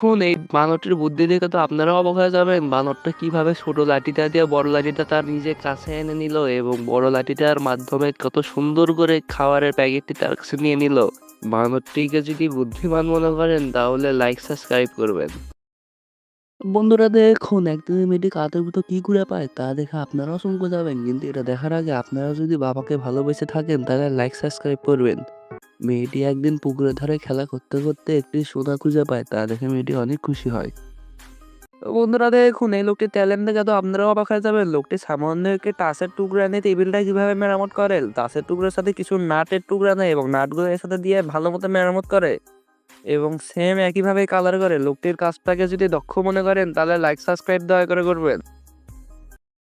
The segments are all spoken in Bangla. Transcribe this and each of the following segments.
দেখুন, এই বানরটির বুদ্ধি দেখে তো আপনারাও অবাক হয়ে যাবেন। বানরটা কীভাবে ছোট লাঠিটা দিয়ে বড় লাঠিটা তার নিজে কাছে এনে নিল এবং বড় লাঠিটার মাধ্যমে কত সুন্দর করে খাবারের প্যাকেটটি তার কাছে নিয়ে নিল। বানরটিকে যদি বুদ্ধিমান মনে করেন, তাহলে লাইক সাবস্ক্রাইব করবেন। বন্ধুরা, দেখুন একদিন মেয়েটি কাঁধের ভিতর কী করে পায়, তা দেখে আপনারাও চমকে যাবেন কিন্তু এটা দেখার আগে আপনারা যদি বাবাকে ভালোবেসে থাকেন, তাহলে লাইক সাবস্ক্রাইব করবেন। মেয়েটি একদিন পুকুরের ধারে খেলা করতে করতে একটি সোনা খুঁজে পায় তা দেখে মেয়েটি অনেক খুশি হয়। তো বন্ধুরা দেখুন, এই লোকটি ট্যালেন্ট দেখে তো আপনারাও অবাক হয়ে যাবেন। লোকটি সামান্য একটি তাসের টুকরা এনে টেবিলটা কীভাবে মেরামত করে। তাসের টুকরার সাথে কিছু নাটের টুকরা নেয় এবং নাটগুলো এর সাথে দিয়ে ভালো মতো মেরামত করে এবং সেম একইভাবে কালার করে। লোকটির কাজটাকে যদি দক্ষ মনে করেন, তাহলে লাইক সাবস্ক্রাইব দয়া করে করবেন।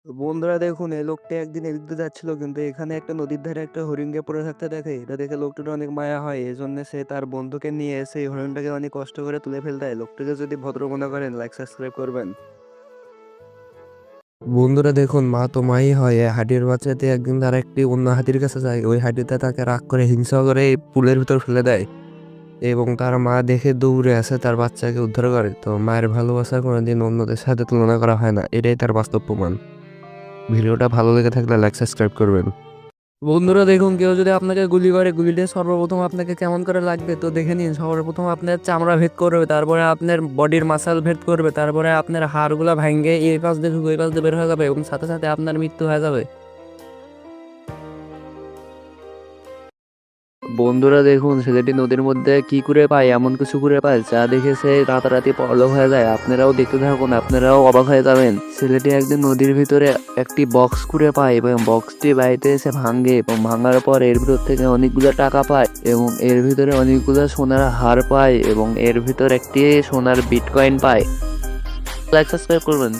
বন্ধুরা দেখুন, এই লোকটা একদিন এদিক দিয়ে যাচ্ছিল, কিন্তু এখানে একটা নদীর ধারে একটা হরিণকে পড়ে থাকতে দেখে। এটা দেখে লোকটির অনেক মায়া হয় এই জন্য সে তার বন্ধুকে নিয়ে এসে এই হরিণটাকে অনেক কষ্ট করে তুলে ফেলতে হয়। লোকটিকে যদি ভদ্র মনে করেন লাইক সাবস্ক্রাইব করবেন। বন্ধুরা দেখুন, মা তো মাই হয় হাতির বাচ্চাতে একদিন তারা একটি অন্য হাতির কাছে যায়। ওই হাতিতে তাকে রাগ করে, হিংসা করে পুলের ভিতর ফেলে দেয় এবং তার মা দেখে দৌড়ে আসে, তার বাচ্চাকে উদ্ধার করে। তো মায়ের ভালোবাসা কোনোদিন অন্যদের সাথে তুলনা করা হয় না, এটাই তার বাস্তব প্রমাণ। ভিডিওটা ভালো লেগে থাকলে লাইক সাবস্ক্রাইব করবেন। বন্ধুরা দেখুন, কেউ যদি আপনাকে গুলি করে গুলিটা সর্বপ্রথম আপনাকে কেমন করে লাগবে, তো দেখে নিন, সর্বপ্রথম আপনার চামড়া ভেদ করবে, তারপরে আপনার বডির মাসাল ভেদ করবে, তারপরে আপনার হাড়গুলো ভাঙ্গে এই পাশ দিয়ে ওই পাশ দিয়ে বের হয়ে যাবে এবং সাথে সাথে আপনার মৃত্যু হয়ে যাবে। বন্ধুরা দেখুন, ছেলেটি নদীর মধ্যে কি করে পায়, এমন কিছু করে পায়, যা দেখে সে রাতারাতি পরলোক হয়ে যায়। আপনারাও দেখতে থাকুন, আপনারাও অবাক হয়ে যাবেন। ছেলেটি একদিন নদীর ভিতরে একটি বক্স করে পায় এবং বক্সটি বাড়িতে এসে ভাঙে এবং ভাঙার পর এর ভিতর থেকে অনেকগুলো টাকা পায় এবং এর ভিতরে অনেকগুলো সোনার হার পায় এবং এর ভিতর একটি সোনার বিটকয়েন পায়। লাইক সাবস্ক্রাইব করবেন।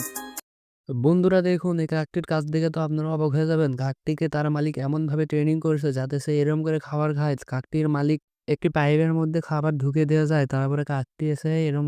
বন্ধুরা দেখুন, এই কাকটির কাছ দেখে তো আপনারা অবাক হয়ে যাবেন। কাকটিকে তার মালিক এমনভাবে ট্রেনিং করেছে যাতে সে এরম করে খাবার খায়। কাকটির মালিক একটি পাইপের মধ্যে খাবার ঢুকে দেওয়া যায়, তারপরে কাকটি এসে এরকম